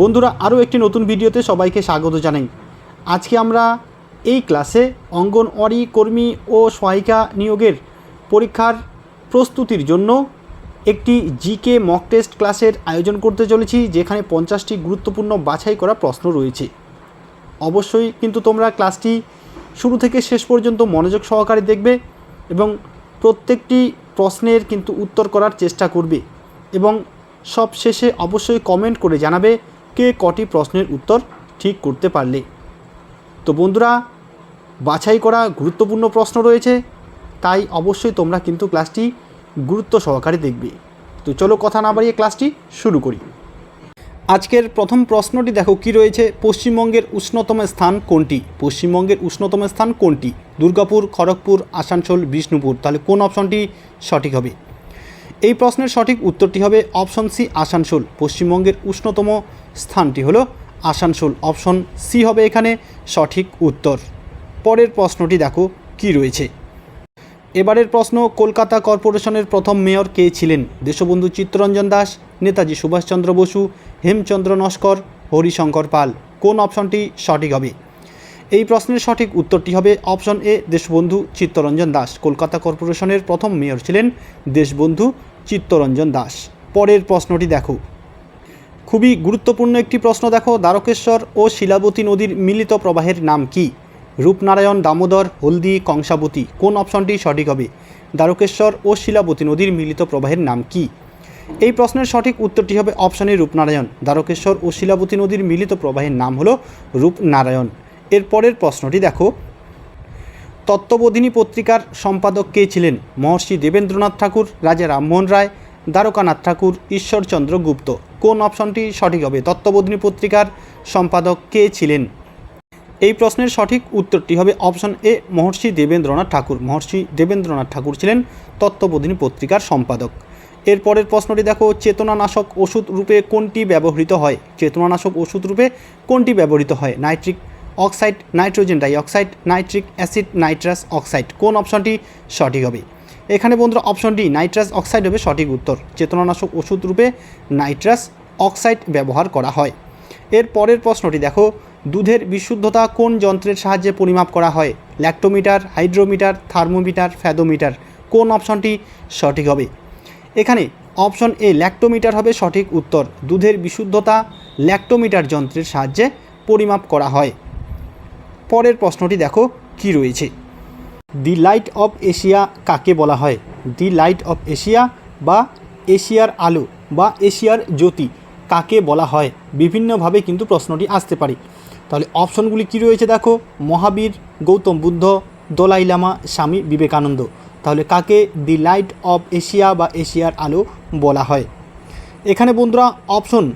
বন্ধুরা, আরও একটি নতুন ভিডিওতে সবাইকে স্বাগত জানাই। আজকে আমরা এই ক্লাসে অঙ্গনওয়াড়ি কর্মী ও সহায়িকা নিয়োগের পরীক্ষার প্রস্তুতির জন্য একটি জিকে মক টেস্ট ক্লাসের আয়োজন করতে চলেছি, যেখানে পঞ্চাশটি গুরুত্বপূর্ণ বাছাই করা প্রশ্ন রয়েছে। অবশ্যই কিন্তু তোমরা ক্লাসটি শুরু থেকে শেষ পর্যন্ত মনোযোগ সহকারে দেখবে এবং প্রত্যেকটি প্রশ্নের কিন্তু উত্তর করার চেষ্টা করবে এবং সব শেষে অবশ্যই কমেন্ট করে জানাবে কে কটি প্রশ্নের উত্তর ঠিক করতে পারলে? তো বন্ধুরা, বাছাই করা গুরুত্বপূর্ণ প্রশ্ন রয়েছে, তাই অবশ্যই তোমরা কিন্তু ক্লাসটি গুরুত্ব সহকারে দেখবে। তো চলো কথা না বাড়িয়ে ক্লাসটি শুরু করি। আজকের প্রথম প্রশ্নটি দেখো, কি রয়েছে? পশ্চিমবঙ্গের উষ্ণতম স্থান কোনটি? পশ্চিমবঙ্গের উষ্ণতম স্থান কোনটি? দুর্গাপুর, খড়গপুর, আসানসোল, বিষ্ণুপুর। তাহলে কোন অপশনটি সঠিক হবে? এই প্রশ্নের সঠিক উত্তরটি হবে অপশন সি, আসানসোল। পশ্চিমবঙ্গের উষ্ণতম স্থানটি হলো আসানসোল। অপশন সি হবে এখানে, সঠিক উত্তর। পরের প্রশ্নটি দেখো, কি রয়েছে? এবারের প্রশ্ন, কলকাতা কর্পোরেশনের প্রথম মেয়র কে ছিলেন? দেশবন্ধু চিত্তরঞ্জন দাস, নেতাজি সুভাষচন্দ্র বসু, হেমচন্দ্র নস্কর, হরিশঙ্কর পাল। কোন অপশনটি সঠিক হবে? এই প্রশ্নের সঠিক উত্তরটি হবে অপশন এ, দেশবন্ধু চিত্তরঞ্জন দাস। কলকাতা কর্পোরেশনের প্রথম মেয়র ছিলেন দেশবন্ধু চিত্তরঞ্জন দাস। পরের প্রশ্নটি দেখো খুবই গুরুত্বপূর্ণ একটি প্রশ্ন দেখো, দ্বারকেশ্বর ও শিলাবতী নদীর মিলিত প্রবাহের নাম কি? রূপনারায়ণ, দামোদর, হলদি, কংসাবতী, কোন অপশনটি সঠিক হবে? দ্বারকেশ্বর ও শিলাবতী নদীর মিলিত প্রবাহের নাম কি? এই প্রশ্নের সঠিক উত্তরটি হবে অপশনে রূপনারায়ণ। দ্বারকেশ্বর ও শিলাবতী নদীর মিলিত প্রবাহের নাম হলো রূপনারায়ণ। এরপরের প্রশ্নটি দেখো। তত্ত্ববোধিনী পত্রিকার সম্পাদক কে ছিলেন? মহর্ষি দেবেন্দ্রনাথ ঠাকুর, রাজা রামমোহন রায় দ্বারকানাথ ঠাকুর, ঈশ্বরচন্দ্র গুপ্ত। কোন অপশনটি সঠিক হবে? তত্ত্ববোধিনী পত্রিকার সম্পাদক কে ছিলেন? এই প্রশ্নের সঠিক উত্তরটি হবে অপশন এ, মহর্ষি দেবেন্দ্রনাথ ঠাকুর। মহর্ষি দেবেন্দ্রনাথ ঠাকুর ছিলেন তত্ত্ববোধিনী পত্রিকার সম্পাদক। এর পরের প্রশ্নটি দেখো, চেতনানাশক ওষুধ রূপে কোনটি ব্যবহৃত হয়? চেতনানাশক ওষুধ রূপে কোনটি ব্যবহৃত হয়? Nitric oxide, nitrogen dioxide, nitric acid, nitrous oxide. কোন অপশনটি সঠিক হবে? এখানে বন্ধুরা অপশনটি, নাইট্রাস অক্সাইড হবে সঠিক উত্তর। চেতনানাশক ওষুধ রূপে নাইট্রাস অক্সাইড ব্যবহার করা হয়। এর পরের প্রশ্নটি, দেখো, দুধের বিশুদ্ধতা কোন যন্ত্রের সাহায্যে পরিমাপ করা হয়? ল্যাক্টোমিটার, হাইড্রোমিটার, থার্মোমিটার, ফ্যাদোমিটার, কোন অপশনটি সঠিক হবে? এখানে অপশন এ, ল্যাক্টোমিটার হবে সঠিক উত্তর। দুধের বিশুদ্ধতা ল্যাক্টোমিটার যন্ত্রের সাহায্যে পরিমাপ করা হয়। পরের প্রশ্নটি, দেখো, কি রয়েছে? দি লাইট অফ এশিয়া কাকে বলা হয়? দি লাইট অফ এশিয়া বা এশিয়ার আলো বা এশিয়ার জ্যোতি কাকে বলা হয়? বিভিন্নভাবে কিন্তু প্রশ্নটি আসতে পারে। তাহলে অপশনগুলি কি রয়েছে দেখো? মহাবীর, গৌতম বুদ্ধ, দোলাই লামা, স্বামী বিবেকানন্দ। তাহলে কাকে দি লাইট অফ এশিয়া বা এশিয়ার আলো বলা হয়? এখানে বন্ধুরা অপশন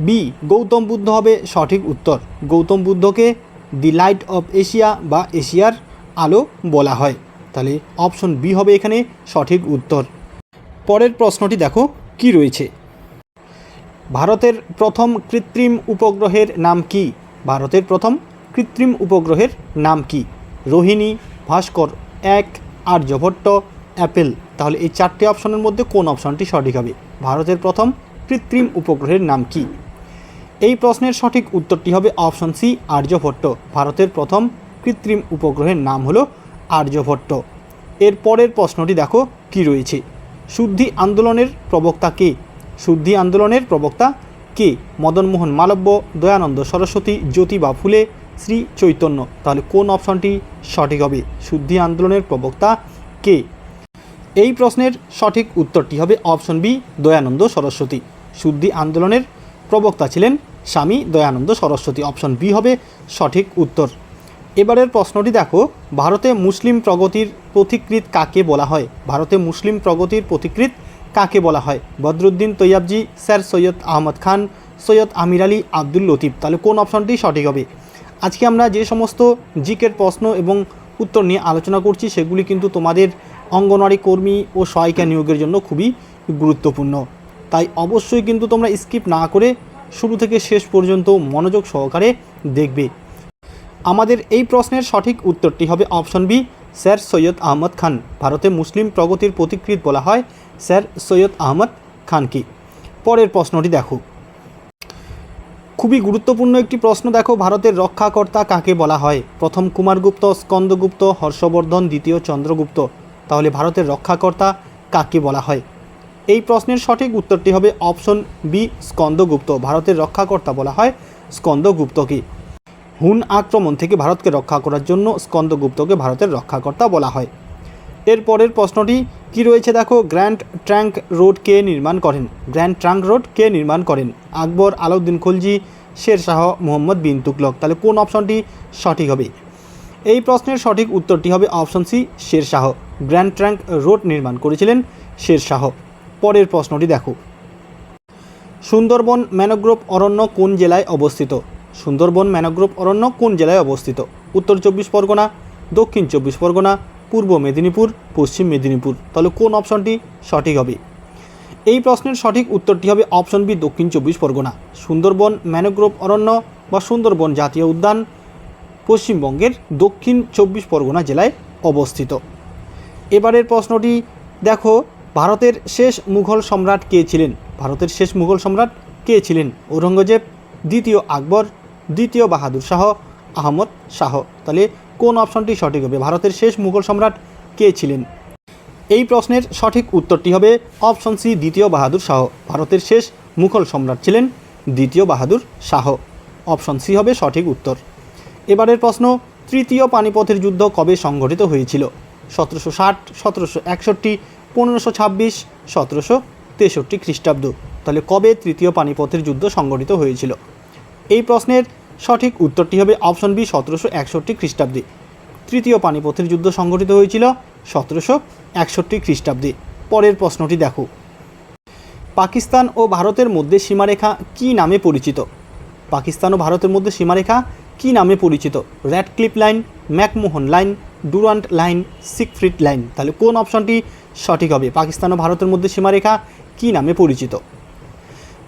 বি গৌতম বুদ্ধ হবে সঠিক উত্তর। গৌতম বুদ্ধকে দি লাইট অফ এশিয়া বা এশিয়ার আলো বলা হয়। তাহলে অপশন বি হবে এখানে সঠিক উত্তর। পরের প্রশ্নটি দেখো, কি রয়েছে? ভারতের প্রথম কৃত্রিম উপগ্রহের নাম কি? ভারতের প্রথম কৃত্রিম উপগ্রহের নাম কি? রোহিণী, ভাস্কর, এক, আর্যভট্ট, অ্যাপেল। তাহলে এই চারটি অপশনের মধ্যে কোন অপশনটি সঠিক হবে? ভারতের প্রথম কৃত্রিম উপগ্রহের নাম কি? এই প্রশ্নের সঠিক উত্তরটি হবে অপশন সি আর্যভট্ট। ভারতের প্রথম কৃত্রিম উপগ্রহের নাম হলো আর্যভট্ট। এর পরের প্রশ্নটি দেখো, কি রয়েছে? শুদ্ধি আন্দোলনের প্রবক্তা কে? শুদ্ধি আন্দোলনের প্রবক্তা কে? মদনমোহন মালব্য, দয়ানন্দ সরস্বতী, জ্যোতিবা ফুলে, শ্রী চৈতন্য। তাহলে কোন অপশনটি সঠিক হবে? শুদ্ধি আন্দোলনের প্রবক্তা কে? এই প্রশ্নের সঠিক উত্তরটি হবে অপশন বি, দয়ানন্দ সরস্বতী। শুদ্ধি আন্দোলনের প্রবক্তা ছিলেন স্বামী দয়ানন্দ সরস্বতী। অপশন বি হবে সঠিক উত্তর। এবারের প্রশ্নটি দেখো, ভারতে মুসলিম প্রগতির পথিকৃৎ কাকে বলা হয়? ভারতে মুসলিম প্রগতির পথিকৃৎ কাকে বলা হয়? বদরুদ্দিন তৈয়াবজি, স্যার সৈয়দ আহমদ খান, সৈয়দ আমির আলী আব্দুল লতিফ। তাহলে কোন অপশনটি সঠিক হবে? আজকে আমরা যে সমস্ত জিকের প্রশ্ন এবং উত্তর নিয়ে আলোচনা করছি, সেগুলি কিন্তু তোমাদের অঙ্গনওয়াড়ি কর্মী ও সহায়িকা নিয়োগের জন্য খুবই গুরুত্বপূর্ণ। তাই অবশ্যই কিন্তু তোমরা স্কিপ না করে শুরু থেকে শেষ পর্যন্ত মনোযোগ সহকারে দেখবে। আমাদের এই প্রশ্নের সঠিক উত্তরটি হবে option B, sir Syed Ahmad Khan. ভারতে মুসলিম প্রগতির প্রতিকৃত বলা হয়, স্যার সৈয়দ আহমদ খানকে পরের প্রশ্নটি দেখো। খুবই গুরুত্বপূর্ণ একটি প্রশ্ন দেখো, ভারতের রক্ষাকর্তা কাকে বলা হয়? প্রথম কুমারগুপ্ত স্কন্দগুপ্ত হর্ষবর্ধন, দ্বিতীয় চন্দ্রগুপ্ত। তাহলে ভারতের রক্ষাকর্তা কাকে বলা হয়? এই প্রশ্নের সঠিক উত্তরটি হবে অপশন বি স্কন্দগুপ্ত ভারতের রক্ষাকর্তা বলা হয় স্কন্দগুপ্তকে হুন আক্রমণ থেকে ভারতকে রক্ষা করার জন্য স্কন্দগুপ্তকে ভারতের রক্ষাকর্তা বলা হয়। এর পরের প্রশ্নটি, কি রয়েছে দেখো? গ্র্যান্ড ট্র্যাঙ্ক রোড কে নির্মাণ করেন? গ্র্যান্ড ট্রাঙ্ক রোড কে নির্মাণ করেন? আকবর আলাউদ্দিন খলজি, শের শাহ মোহাম্মদ বিন তুগলক। তাহলে কোন অপশনটি সঠিক হবে? এই প্রশ্নের সঠিক উত্তরটি হবে option C, Sher Shah. Grand trunk road নির্মাণ করেছিলেন শের শাহ। পরের প্রশ্নটি দেখো। সুন্দরবন ম্যানোগ্রোভ অরণ্য কোন জেলায় অবস্থিত? সুন্দরবন ম্যানোগ্রোভ অরণ্য কোন জেলায় অবস্থিত? উত্তর চব্বিশ পরগনা, দক্ষিণ চব্বিশ পরগনা, পূর্ব মেদিনীপুর, পশ্চিম মেদিনীপুর। তাহলে কোন অপশনটি সঠিক হবে? এই প্রশ্নের সঠিক উত্তরটি হবে অপশন বি, দক্ষিণ চব্বিশ পরগনা। সুন্দরবন ম্যানোগ্রোভ অরণ্য বা সুন্দরবন জাতীয় উদ্যান পশ্চিমবঙ্গের দক্ষিণ চব্বিশ পরগনা জেলায় অবস্থিত। এবারের প্রশ্নটি, দেখো, ভারতের শেষ মুঘল সম্রাট কে ছিলেন? ভারতের শেষ মুঘল সম্রাট কে ছিলেন? ঔরঙ্গজেব, দ্বিতীয় আকবর দ্বিতীয় বাহাদুর শাহ, আহমদ শাহ। তাহলে কোন অপশনটি সঠিক হবে? ভারতের শেষ মুঘল সম্রাট কে ছিলেন? এই প্রশ্নের সঠিক উত্তরটি হবে অপশন সি, দ্বিতীয় বাহাদুর শাহ। ভারতের শেষ মুঘল সম্রাট ছিলেন দ্বিতীয় বাহাদুর শাহ। অপশন সি হবে সঠিক উত্তর। এবারের প্রশ্ন, তৃতীয় পানিপথের যুদ্ধ কবে সংঘটিত হয়েছিল? সতেরোশো ষাট, সতেরোশো একষট্টি, পনেরোশো ছাব্বিশ, সতেরোশো তেষট্টি খ্রিস্টাব্দ। তাহলে কবে তৃতীয় পানিপথের যুদ্ধ সংঘটিত হয়েছিল? এই প্রশ্নের সঠিক উত্তরটি হবে অপশন বি, সতেরোশো একষট্টি খ্রিস্টাব্দে। তৃতীয় পানিপথের যুদ্ধ সংঘটিত হয়েছিল সতেরোশো একষট্টি খ্রিস্টাব্দে। পরের প্রশ্নটি দেখো। পাকিস্তান ও ভারতের মধ্যে সীমারেখা কী নামে পরিচিত? পাকিস্তান ও ভারতের মধ্যে সীমারেখা কী নামে পরিচিত? Radcliffe line, McMahon line, Durand line Siegfried line. তাহলে কোন অপশনটি সঠিক হবে? পাকিস্তান ও ভারতের মধ্যে সীমারেখা কী নামে পরিচিত?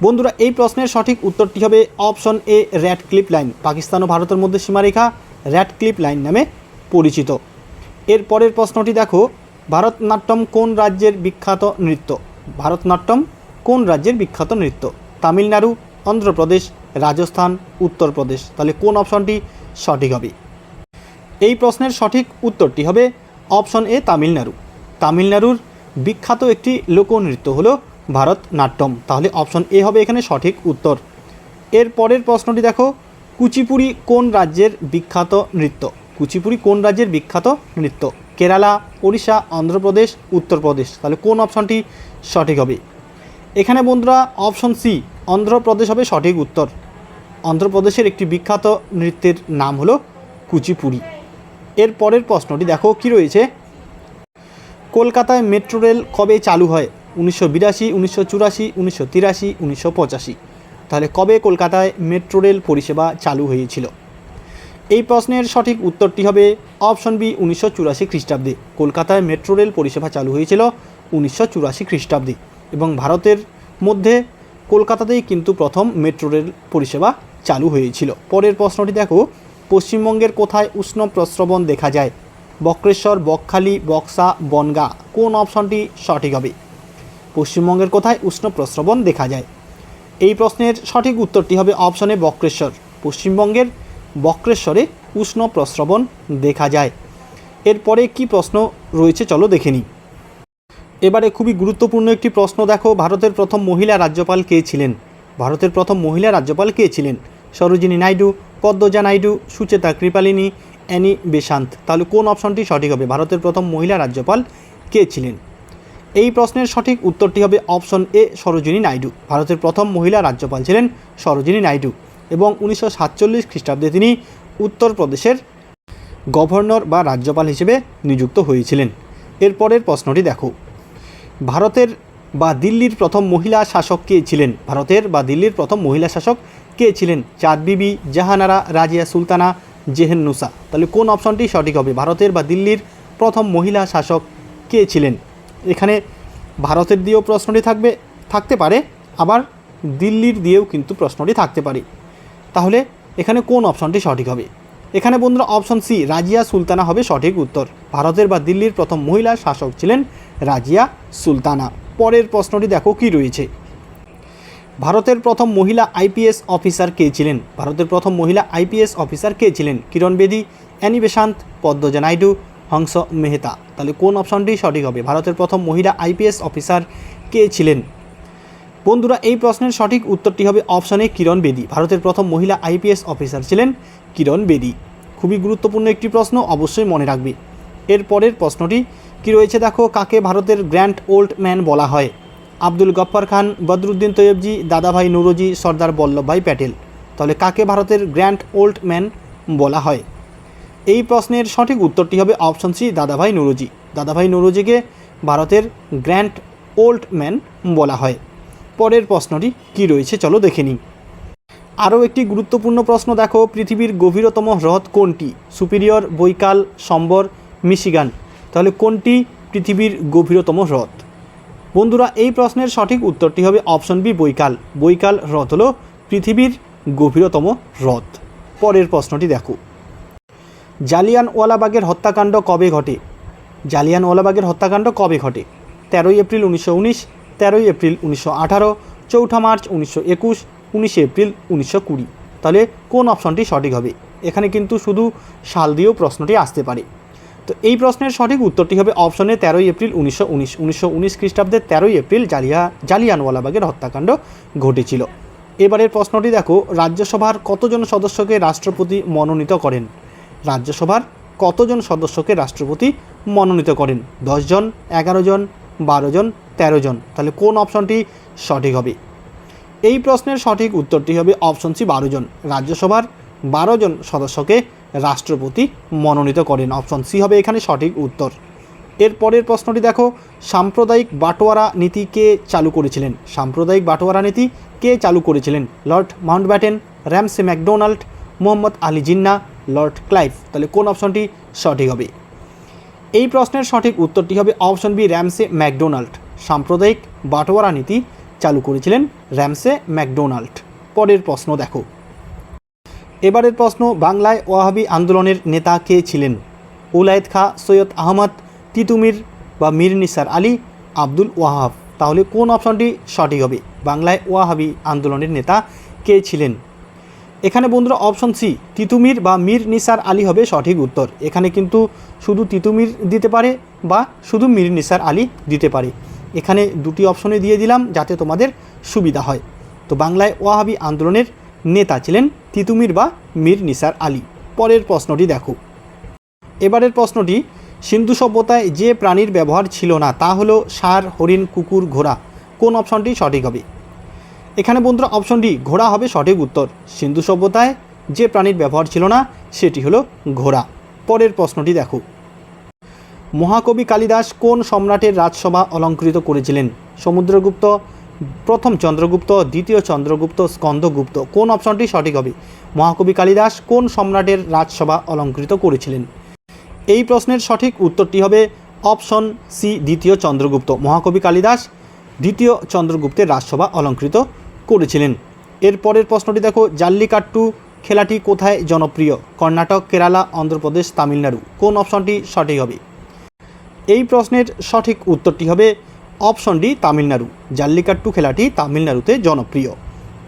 বন্ধুরা, এই প্রশ্নের সঠিক উত্তরটি হবে option A Radcliffe line. Pakistan ও ভারতের মধ্যে সীমারেখা র্যাড ক্লিপ লাইন নামে পরিচিত। এর পরের প্রশ্নটি দেখো, ভারতনাট্যম কোন রাজ্যের বিখ্যাত নৃত্য? ভারতনাট্যম কোন রাজ্যের বিখ্যাত নৃত্য? তামিলনাড়ু, অন্ধ্রপ্রদেশ, রাজস্থান, উত্তরপ্রদেশ। তাহলে কোন অপশনটি সঠিক হবে? এই প্রশ্নের সঠিক উত্তরটি হবে অপশন এ, তামিলনাড়ু। তামিলনাড়ুর বিখ্যাত একটি লোকনৃত্য হলো ভারতনাট্যম। তাহলে অপশন এ হবে এখানে সঠিক উত্তর। এর পরের প্রশ্নটি দেখো, কুচিপুড়ি কোন রাজ্যের বিখ্যাত নৃত্য? কুচিপুড়ি কোন রাজ্যের বিখ্যাত নৃত্য? কেরালা, ওড়িশা, অন্ধ্রপ্রদেশ, উত্তরপ্রদেশ। তাহলে কোন অপশনটি সঠিক হবে? এখানে বন্ধুরা অপশন সি অন্ধ্রপ্রদেশ হবে সঠিক উত্তর। অন্ধ্রপ্রদেশের একটি বিখ্যাত নৃত্যের নাম হলো কুচিপুড়ি। এর পরের প্রশ্নটি দেখো, কি রয়েছে? কলকাতায় মেট্রো রেল কবে চালু হয়? উনিশশো বিরাশি, উনিশশো চুরাশি, উনিশশো তিরাশি, উনিশশো পঁচাশি। তাহলে কবে কলকাতায় মেট্রো রেল পরিষেবা চালু হয়েছিল? এই প্রশ্নের সঠিক উত্তরটি হবে অপশন বি, উনিশশো চুরাশি খ্রিস্টাব্দে। কলকাতায় মেট্রো রেল পরিষেবা চালু হয়েছিল উনিশশো চুরাশি খ্রিস্টাব্দে এবং ভারতের মধ্যে কলকাতাতেই কিন্তু প্রথম মেট্রো রেল পরিষেবা চালু হয়েছিল। পরের প্রশ্নটি দেখো, পশ্চিমবঙ্গের কোথায় উষ্ণ প্রস্রবণ দেখা যায়? বক্রেশ্বর, বকখালি, বক্সা, বনগা, কোন অপশনটি সঠিক হবে? পশ্চিমবঙ্গের কোথায় উষ্ণ প্রস্রবণ দেখা যায়? এই প্রশ্নের সঠিক উত্তরটি হবে অপশনে বক্রেশ্বর। পশ্চিমবঙ্গের বক্রেশ্বরে উষ্ণ প্রস্রবণ দেখা যায়। এরপরে কি প্রশ্ন রয়েছে চলো দেখে নিই। এবারে খুবই গুরুত্বপূর্ণ একটি প্রশ্ন দেখো, ভারতের প্রথম মহিলা রাজ্যপাল কে ছিলেন? ভারতের প্রথম মহিলা রাজ্যপাল কে ছিলেন? Sarojini Naidu, Padmaja Naidu, Sucheta Kripalani Annie Besant. তাহলে কোন অপশনটি সঠিক হবে? ভারতের প্রথম মহিলা রাজ্যপাল কে ছিলেন? এই প্রশ্নের সঠিক উত্তরটি হবে অপশন এ, সরোজিনী নাইডু। ভারতের প্রথম মহিলা রাজ্যপাল ছিলেন সরোজিনী নাইডু এবং উনিশশো সাতচল্লিশ খ্রিস্টাব্দে তিনি উত্তরপ্রদেশের গভর্নর বা রাজ্যপাল হিসেবে নিযুক্ত হয়েছিলেন। এরপরের প্রশ্নটি দেখো। ভারতের বা দিল্লির প্রথম মহিলা শাসক কে ছিলেন? ভারতের বা দিল্লির প্রথম মহিলা শাসক কে ছিলেন? চাঁদ বিবি, জাহানারা, রাজিয়া সুলতানা, জেহেন্নুসা। তাহলে কোন অপশনটি সঠিক হবে? ভারতের বা দিল্লির প্রথম মহিলা শাসক কে ছিলেন? এখানে ভারতের দিয়েও প্রশ্নটি থাকবে, থাকতে পারে, আবার দিল্লির দিয়েও কিন্তু প্রশ্নটি থাকতে পারে। তাহলে এখানে কোন অপশনটি সঠিক হবে? এখানে বন্ধুরা অপশন সি, রাজিয়া সুলতানা হবে সঠিক উত্তর। ভারতের বা দিল্লির প্রথম মহিলা শাসক ছিলেন রাজিয়া সুলতানা। পরের প্রশ্নটি দেখো কি রয়েছে। ভারতের প্রথম মহিলা আইপিএস অফিসার কে ছিলেন? ভারতের প্রথম মহিলা আইপিএস অফিসার কে ছিলেন? কিরণ বেদী, অ্যানি বেশান্ত, পদ্মজা নাইডু হংস মেহতা। তাহলে কোন অপশনটি সঠিক হবে? ভারতের প্রথম মহিলা আইপিএস অফিসার কে ছিলেন? বন্ধুরা, এই প্রশ্নের সঠিক উত্তরটি হবে অপশনে কিরণ বেদি। ভারতের প্রথম মহিলা আইপিএস অফিসার ছিলেন কিরণ বেদি। খুবই গুরুত্বপূর্ণ একটি প্রশ্ন, অবশ্যই মনে রাখবে। এর পরের প্রশ্নটি, কি রয়েছে দেখো, কাকে ভারতের গ্র্যান্ড ওল্ড ম্যান বলা হয়? আব্দুল গফ্ফার খান, বদরুদ্দিন তৈয়বজি, দাদাভাই নুরজি, সর্দার বল্লভভাই প্যাটেল। তাহলে কাকে ভারতের গ্র্যান্ড ওল্ড ম্যান বলা হয়? এই প্রশ্নের সঠিক উত্তরটি হবে অপশন সি, দাদাভাই নুরজি। দাদাভাই নুরজিকে ভারতের গ্র্যান্ড ওল্ড ম্যান বলা হয়। পরের প্রশ্নটি কি রয়েছে চলো দেখে নিই। আরও একটি গুরুত্বপূর্ণ প্রশ্ন দেখো, পৃথিবীর গভীরতম হ্রদ কোনটি? Superior, Baikal, Sambhar, Michigan. তাহলে কোনটি পৃথিবীর গভীরতম হ্রদ? বন্ধুরা, এই প্রশ্নের সঠিক উত্তরটি হবে অপশন বি, বৈকাল। বৈকাল হ্রদ হল পৃথিবীর গভীরতম হ্রদ। পরের প্রশ্নটি দেখো। জালিয়ানওয়ালাবাগের হত্যাকাণ্ড কবে ঘটে? জালিয়ানওয়ালাবাগের হত্যাকাণ্ড কবে ঘটে? তেরোই এপ্রিল উনিশশো উনিশ, তেরোই এপ্রিল উনিশশো আঠারো, চৌঠা মার্চ উনিশশো একুশ, উনিশে এপ্রিল উনিশশো কুড়ি। তাহলে কোন অপশনটি সঠিক হবে? এখানে কিন্তু শুধু সাল দিয়েও প্রশ্নটি আসতে পারে। তো এই প্রশ্নের সঠিক উত্তরটি হবে অপশনে তেরোই এপ্রিল উনিশশো উনিশ উনিশশো উনিশ খ্রিস্টাব্দের তেরোই এপ্রিল জালিয়া, জালিয়ানওয়ালাবাগের হত্যাকাণ্ড ঘটেছিল। এবারের প্রশ্নটি দেখো, রাজ্যসভার কতজন সদস্যকে রাষ্ট্রপতি মনোনীত করেন? রাজ্যসভার কতজন সদস্যকে রাষ্ট্রপতি মনোনীত করেন? দশজন এগারো জন বারো জন তেরো জন তাহলে কোন অপশনটি সঠিক হবে? এই প্রশ্নের সঠিক উত্তরটি হবে অপশন সি বারো জন রাজ্যসভার বারো জন সদস্যকে রাষ্ট্রপতি মনোনীত করেন। অপশন সি হবে এখানে সঠিক উত্তর। এর পরের প্রশ্নটি দেখো, সাম্প্রদায়িক বাটোয়ারা নীতি কে চালু করেছিলেন? সাম্প্রদায়িক বাটোয়ারা নীতি কে চালু করেছিলেন? Lord mount Mountbatten, Ramsay MacDonald, Mohammad Ali Jinnah Lord Clive. তাহলে কোন অপশনটি সঠিক হবে? এই প্রশ্নের সঠিক উত্তরটি হবে অপশন বি, র্যামসে ম্যাকডোনাল্ড। সাম্প্রদায়িক বাটোয়ারা নীতি চালু করেছিলেন র্যামসে ম্যাকডোনাল্ড। পরের প্রশ্ন দেখো। এবারের প্রশ্ন, বাংলায় ওয়াহাবি আন্দোলনের নেতা কে ছিলেন? উলায়েদ খা, সৈয়দ আহমদ, তিতুমির বা মীর নিসার আলী, আব্দুল ওয়াহাব। তাহলে কোন অপশনটি সঠিক হবে? বাংলায় ওয়াহাবি আন্দোলনের নেতা কে ছিলেন? এখানে বন্ধুরা অপশন সি তিতুমির বা মীর নিসার আলী হবে সঠিক উত্তর। এখানে কিন্তু শুধু তিতুমির দিতে পারে বা শুধু মীর নিসার আলী দিতে পারে। এখানে দুটি অপশনে দিয়ে দিলাম যাতে তোমাদের সুবিধা হয়। তো বাংলায় ওয়াহাবি আন্দোলনের নেতা ছিলেন তিতুমির বা মীর নিসার আলী। পরের প্রশ্নটি দেখো। এবারের প্রশ্নটি, সিন্ধু সভ্যতায় যে প্রাণীর ব্যবহার ছিল না, তা হলো সার, হরিণ, কুকুর, ঘোড়া। কোন অপশনটি সঠিক হবে? এখানে বন্ধুরা অপশন ডি, ঘোড়া হবে সঠিক উত্তর। সিন্ধু সভ্যতায় যে প্রাণীর ব্যবহার ছিল না, সেটি হলো ঘোড়া। পরের প্রশ্নটি দেখো। মহাকবি কালিদাস কোন সম্রাটের রাজসভা অলঙ্কৃত করেছিলেন? সমুদ্রগুপ্ত, প্রথম চন্দ্রগুপ্ত, দ্বিতীয় চন্দ্রগুপ্ত স্কন্দগুপ্ত কোন অপশনটি সঠিক হবে? মহাকবি কালিদাস কোন সম্রাটের রাজসভা অলঙ্কৃত করেছিলেন? এই প্রশ্নের সঠিক উত্তরটি হবে অপশন সি দ্বিতীয় চন্দ্রগুপ্ত। মহাকবি কালিদাস দ্বিতীয় চন্দ্রগুপ্তের রাজসভা অলঙ্কৃত করেছিলেন। এর পরের প্রশ্নটি দেখো, জাল্লিকাট্টু খেলাটি কোথায় জনপ্রিয়? কর্ণাটক, কেরালা, অন্ধ্রপ্রদেশ, তামিলনাড়ু। কোন অপশনটি সঠিক হবে? এই প্রশ্নের সঠিক উত্তরটি হবে অপশন ডি তামিলনাড়ু। জাল্লিকাট্টু খেলাটি তামিলনাড়ুতে জনপ্রিয়।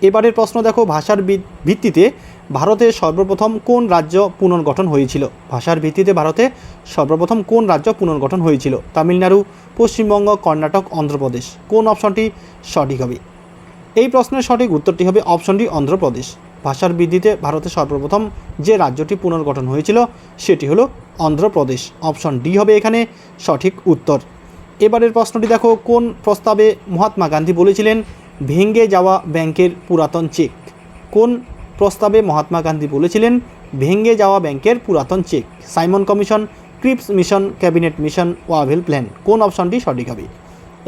এবারের প্রশ্ন দেখো, ভাষার ভিত- ভিত্তিতে ভারতে সর্বপ্রথম কোন রাজ্য পুনর্গঠন হয়েছিল? ভাষার ভিত্তিতে ভারতে সর্বপ্রথম কোন রাজ্য পুনর্গঠন হয়েছিল? তামিলনাড়ু, পশ্চিমবঙ্গ, কর্ণাটক, অন্ধ্রপ্রদেশ। কোন অপশনটি সঠিক হবে? এই প্রশ্নের সঠিক উত্তরটি হবে অপশন ডি অন্ধ্রপ্রদেশ। ভাষার বৃদ্ধিতে ভারতে সর্বপ্রথম যে রাজ্যটি পুনর্গঠন হয়েছিল, সেটি হলো অন্ধ্রপ্রদেশ। অপশন ডি হবে এখানে সঠিক উত্তর। এবারের প্রশ্নটি দেখো, কোন প্রস্তাবে মহাত্মা গান্ধী বলেছিলেন, ভেঙে যাওয়া ব্যাংকের পুরাতন চেক কোন প্রস্তাবে মহাত্মা গান্ধী বলেছিলেন, ভেঙে যাওয়া ব্যাংকের পুরাতন cheque Simon commission, Cripps mission, cabinet mission, Wavell plan. কোন অপশনটি সঠিক হবে?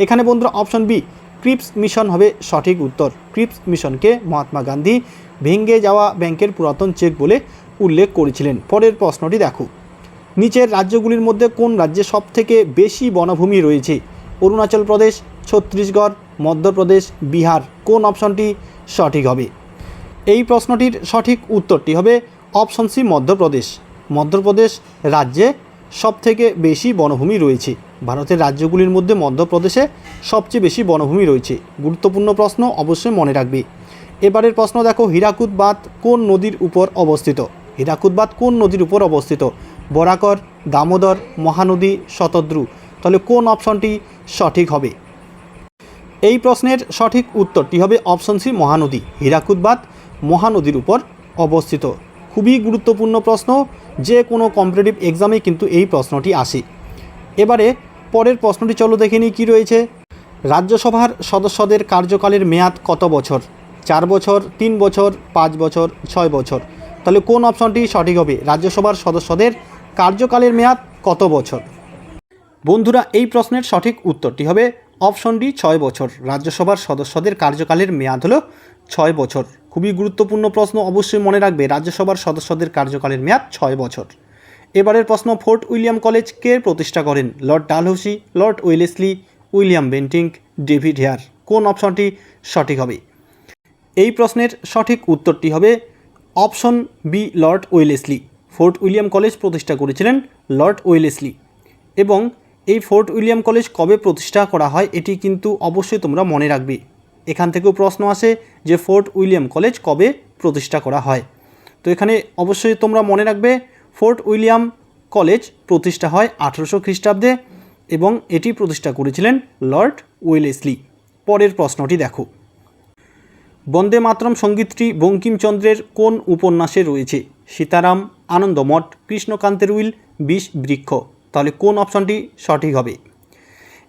এখানে বন্ধুরা, অপশন বি ক্রিপস মিশন হবে সঠিক উত্তর। ক্রিপস মিশনকে মহাত্মা গান্ধী ভেঙে যাওয়া ব্যাংকের পুরাতন চেক বলে উল্লেখ করেছিলেন। পরের প্রশ্নটি দেখো। নিচের রাজ্যগুলির মধ্যে কোন রাজ্যে সবথেকে বেশি বনভূমি রয়েছে? অরুণাচল প্রদেশ, ছত্তিশগড়, মধ্যপ্রদেশ, বিহার। কোন অপশনটি সঠিক হবে? এই প্রশ্নটির সঠিক উত্তরটি হবে অপশন সি, মধ্যপ্রদেশ। মধ্যপ্রদেশ রাজ্যে সবথেকে বেশি বনভূমি রয়েছে। ভারতের রাজ্যগুলির মধ্যে মধ্যপ্রদেশে সবচেয়ে বেশি বনভূমি রয়েছে। গুরুত্বপূর্ণ প্রশ্ন অবশ্যই মনে রাখবে। এবারের প্রশ্ন দেখো হীরাকুদ বাঁধ কোন নদীর উপর অবস্থিত? হীরাকুদ বাঁধ কোন নদীর উপর অবস্থিত? বরাকর, দামোদর, মহানদী, শতদ্রু। তাহলে কোন অপশনটি সঠিক হবে? এই প্রশ্নের সঠিক উত্তরটি হবে অপশন সি, মহানদী। হীরাকুদ বাঁধ মহানদীর উপর অবস্থিত। খুবই গুরুত্বপূর্ণ প্রশ্ন, যে কোনো কম্পিটিটিভ এক্সামে কিন্তু এই প্রশ্নটি আসে। এবারে পরের প্রশ্নটি চলো দেখে নিই কী রয়েছে। রাজ্যসভার সদস্যদের কার্যকালের মেয়াদ কত বছর? চার বছর, তিন বছর, পাঁচ বছর, ছয় বছর? তাহলে কোন অপশনটি সঠিক হবে? রাজ্যসভার সদস্যদের কার্যকালের মেয়াদ কত বছর? বন্ধুরা, এই প্রশ্নের সঠিক উত্তরটি হবে অপশন ডি ছয় বছর। রাজ্যসভার সদস্যদের কার্যকালের মেয়াদ হলো ছয় বছর। খুবই গুরুত্বপূর্ণ প্রশ্ন অবশ্যই মনে রাখবে, রাজ্যসভার সদস্যদের কার্যকালের মেয়াদ ছয় বছর। এবারের প্রশ্ন ফোর্ট উইলিয়াম কলেজ কে প্রতিষ্ঠা করেন? Lord Dalhousie, Lord Wellesley William Bentinck David Hare. কোন অপশনটি সঠিক হবে? এই প্রশ্নের সঠিক উত্তরটি হবে option B, Lord Wellesley Fort William college প্রতিষ্ঠা করেছিলেন লর্ড ওয়েলেসলি এবং এই ফোর্ট উইলিয়াম কলেজ কবে প্রতিষ্ঠা করা হয়, এটি কিন্তু অবশ্যই তোমরা মনে রাখবে। এখান থেকেও প্রশ্ন আসে যে ফোর্ট উইলিয়াম কলেজ কবে প্রতিষ্ঠা করা হয়। তো এখানে অবশ্যই তোমরা মনে রাখবে ফোর্ট উইলিয়াম কলেজ প্রতিষ্ঠা হয় আঠেরোশো খ্রিস্টাব্দে এবং এটি প্রতিষ্ঠা করেছিলেন লর্ড ওয়েলেসলি। পরের প্রশ্নটি দেখো। বন্দে মাতরম সঙ্গীতটি বঙ্কিমচন্দ্রের কোন উপন্যাসে রয়েছে? সীতারাম, আনন্দমঠ, কৃষ্ণকান্তের উইল, বিষ, বৃক্ষ। তাহলে কোন অপশনটি সঠিক হবে?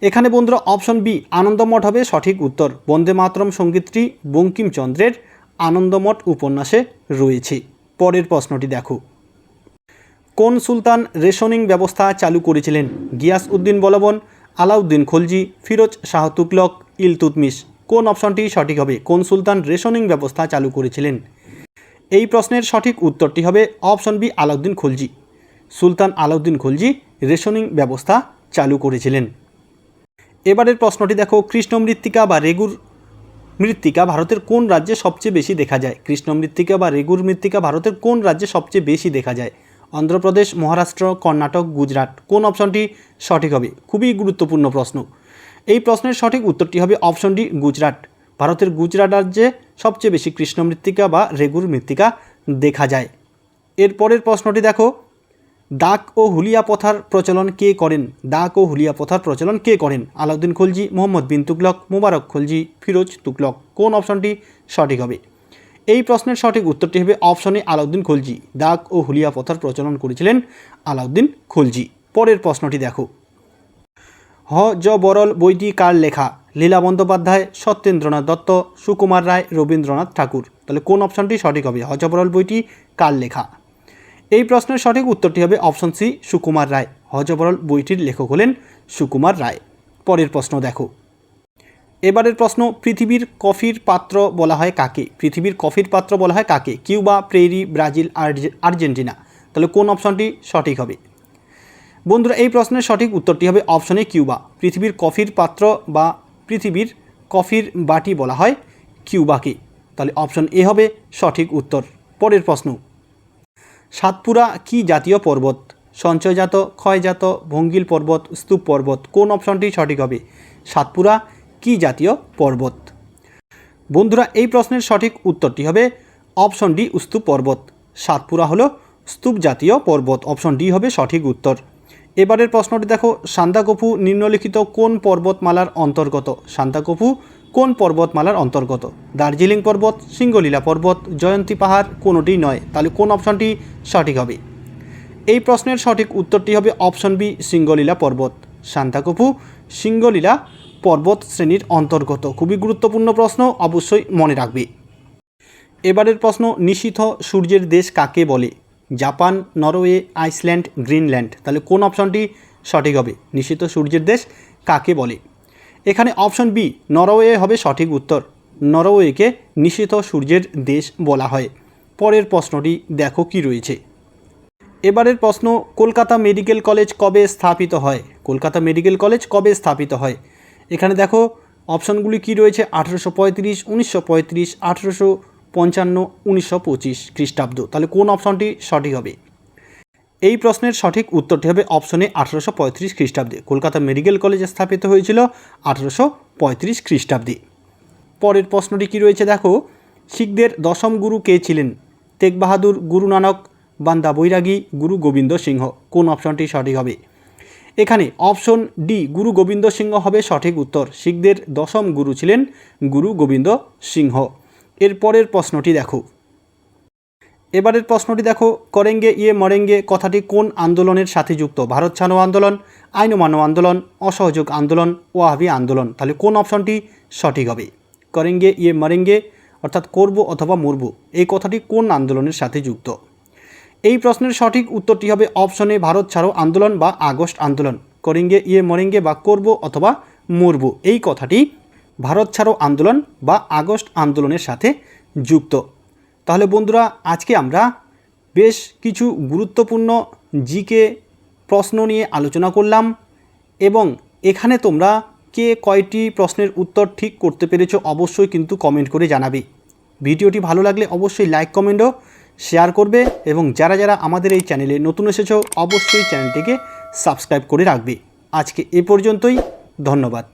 এখানে বন্ধুরা অপশন বি, আনন্দমঠ হবে সঠিক উত্তর। বন্দে মাতরম সঙ্গীতটি বঙ্কিমচন্দ্রের আনন্দমঠ উপন্যাসে রয়েছে। পরের প্রশ্নটি দেখো। কোন সুলতান রেশনিং ব্যবস্থা চালু করেছিলেন? গিয়াস উদ্দিন বলবন, আলাউদ্দিন খলজি, ফিরোজ শাহ তুগলক, ইলতুতমিশ। কোন অপশনটি সঠিক হবে? কোন সুলতান রেশনিং ব্যবস্থা চালু করেছিলেন? এই প্রশ্নের সঠিক উত্তরটি হবে অপশন বি, আলাউদ্দিন খলজি। সুলতান আলাউদ্দিন খলজি রেশনিং ব্যবস্থা চালু করেছিলেন। এবারের প্রশ্নটি দেখো, কৃষ্ণ মৃত্তিকা বা রেগুর মৃত্তিকা ভারতের কোন রাজ্যে সবচেয়ে বেশি দেখা যায়? কৃষ্ণ মৃত্তিকা বা রেগুর মৃত্তিকা ভারতের কোন রাজ্যে সবচেয়ে বেশি দেখা যায়? অন্ধ্রপ্রদেশ, মহারাষ্ট্র, কর্ণাটক, গুজরাট। কোন অপশনটি সঠিক হবে? খুবই গুরুত্বপূর্ণ প্রশ্ন। এই প্রশ্নের সঠিক উত্তরটি হবে অপশন ডি গুজরাট। ভারতের গুজরাট রাজ্যে সবচেয়ে বেশি কৃষ্ণ মৃত্তিকা বা রেগুর মৃত্তিকা দেখা যায়। এর পরের প্রশ্নটি দেখো। দাগ ও হুলিয়া পথার প্রচলন কে করেন? দাগ ও হুলিয়া পথার প্রচলন কে করেন? আলাউদ্দিন খলজি, মোহাম্মদ বিন তুগলক মুবারক খলজি, ফিরোজ তুগলক কোন অপশনটি সঠিক হবে? এই প্রশ্নের সঠিক উত্তরটি হবে অপশনে আলাউদ্দিন খলজি। দাগ ও হুলিয়া প্রথার প্রচলন করেছিলেন আলাউদ্দিন খলজি। পরের প্রশ্নটি দেখো। হ, জ, বরল, বইটি কার লেখা? লীলা বন্দ্যোপাধ্যায়, সত্যেন্দ্রনাথ দত্ত, সুকুমার রায়, রবীন্দ্রনাথ ঠাকুর। তাহলে কোন অপশনটি সঠিক হবে? হ, জ, বরল, বইটি কার লেখা? এই প্রশ্নের সঠিক উত্তরটি হবে অপশন সি, সুকুমার রায়। হজবরল বইটির লেখক হলেন সুকুমার রায়। পরের প্রশ্ন দেখো। এবারের প্রশ্ন, পৃথিবীর কফির পাত্র বলা হয় কাকে? পৃথিবীর কফির পাত্র বলা হয় কাকে? Cuba, prairie, Brazil Argentina. তাহলে কোন অপশনটি সঠিক হবে? বন্ধুরা, এই প্রশ্নের সঠিক উত্তরটি হবে অপশনে কিউবা। পৃথিবীর কফির পাত্র বা পৃথিবীর কফির বাটি বলা হয় কিউবাকে। তাহলে অপশন এ হবে সঠিক উত্তর। পরের প্রশ্ন। সাতপুরা কি জাতীয় পর্বত? সঞ্চয়জাত, ক্ষয়জাত, ভঙ্গিল পর্বত, স্তূপ পর্বত, কোন অপশনটি সঠিক হবে? সাতপুরা কি জাতীয় পর্বত? বন্ধুরা, এই প্রশ্নের সঠিক উত্তরটি হবে অপশন ডি, স্তূপ পর্বত। সাতপুরা হলো স্তূপ জাতীয় পর্বত। অপশন ডি হবে সঠিক উত্তর। এবারের প্রশ্নটি দেখো সান্দাকফু নিম্নলিখিত কোন পর্বতমালার অন্তর্গত? সান্দাকফু কোন পর্বতমালার অন্তর্গত? দার্জিলিং পর্বত সিঙ্গলীলা পর্বত, জয়ন্তী পাহাড় কোনোটি নয়। তাহলে কোন অপশনটি সঠিক হবে? এই প্রশ্নের সঠিক উত্তরটি হবে অপশন বি সিঙ্গলীলা পর্বত। সান্তাকফু সিঙ্গলীলা পর্বত শ্রেণির অন্তর্গত। খুবই গুরুত্বপূর্ণ প্রশ্ন, অবশ্যই মনে রাখবে। এবারের প্রশ্ন নিশীথ সূর্যের দেশ কাকে বলে? Japan, Norway, Iceland, Greenland. তাহলে কোন অপশনটি সঠিক হবে? নিশীথ সূর্যের দেশ কাকে বলে? এখানে অপশন বি, নরওয়ে হবে সঠিক উত্তর। নরওয়েকে নিশীথ সূর্যের দেশ বলা হয়। পরের প্রশ্নটি দেখো কি রয়েছে। এবারের প্রশ্ন, কলকাতা মেডিকেল কলেজ কবে স্থাপিত হয়? কলকাতা মেডিকেল কলেজ কবে স্থাপিত হয়? এখানে দেখো অপশানগুলি কি রয়েছে? আঠেরোশো পঁয়ত্রিশ, উনিশশো পঁয়ত্রিশ, আঠেরোশো পঞ্চান্ন, উনিশশো পঁচিশ খ্রিস্টাব্দ। তাহলে কোন অপশনটি সঠিক হবে? এই প্রশ্নের সঠিক উত্তরটি হবে অপশনে আঠেরোশো পঁয়ত্রিশ খ্রিস্টাব্দে। কলকাতা মেডিকেল কলেজ স্থাপিত হয়েছিল আঠেরোশো পঁয়ত্রিশ খ্রিস্টাব্দে। পরের প্রশ্নটি কী রয়েছে দেখো? শিখদের দশম গুরু কে ছিলেন? তেগ বাহাদুর গুরু নানক বান্দা বৈরাগী, গুরু গোবিন্দ সিংহ। কোন অপশনটি সঠিক হবে? এখানে অপশন ডি, গুরু গোবিন্দ সিংহ হবে সঠিক উত্তর। শিখদের দশম গুরু ছিলেন গুরু গোবিন্দ সিংহ। এর পরের প্রশ্নটি দেখো। এবারের প্রশ্নটি দেখো, করেঙ্গে ইয়ে মরেঙ্গে কথাটি কোন আন্দোলনের সাথে যুক্ত? ভারত ছাড়ো আন্দোলন, আইন মানব আন্দোলন, অসহযোগ আন্দোলন, ওয়াহাবি আন্দোলন। তাহলে কোন অপশনটি সঠিক হবে? করেঙ্গে ইয়ে মরেঙ্গে, অর্থাৎ করব অথবা মরব, এই কথাটি কোন আন্দোলনের সাথে যুক্ত? এই প্রশ্নের সঠিক উত্তরটি হবে অপশনে ভারত ছাড়ো আন্দোলন বা আগস্ট আন্দোলন, করেঙ্গে ইয়ে মরেঙ্গে বা করব অথবা মরব। এই কথাটি ভারত ছাড়ো আন্দোলন বা আগস্ট আন্দোলনের সাথে যুক্ত। তাহলে বন্ধুরা, আজকে আমরা বেশ কিছু গুরুত্বপূর্ণ জিকে প্রশ্ন নিয়ে আলোচনা করলাম এবং এখানে তোমরা কে কয়টি প্রশ্নের উত্তর ঠিক করতে পেরেছ অবশ্যই কিন্তু কমেন্ট করে জানাবে। ভিডিওটি ভালো লাগলে অবশ্যই লাইক কমেন্টও শেয়ার করবে এবং যারা যারা আমাদের এই চ্যানেলে নতুন এসেছ, অবশ্যই চ্যানেলটিকে সাবস্ক্রাইব করে রাখবে। আজকে এ পর্যন্তই, ধন্যবাদ।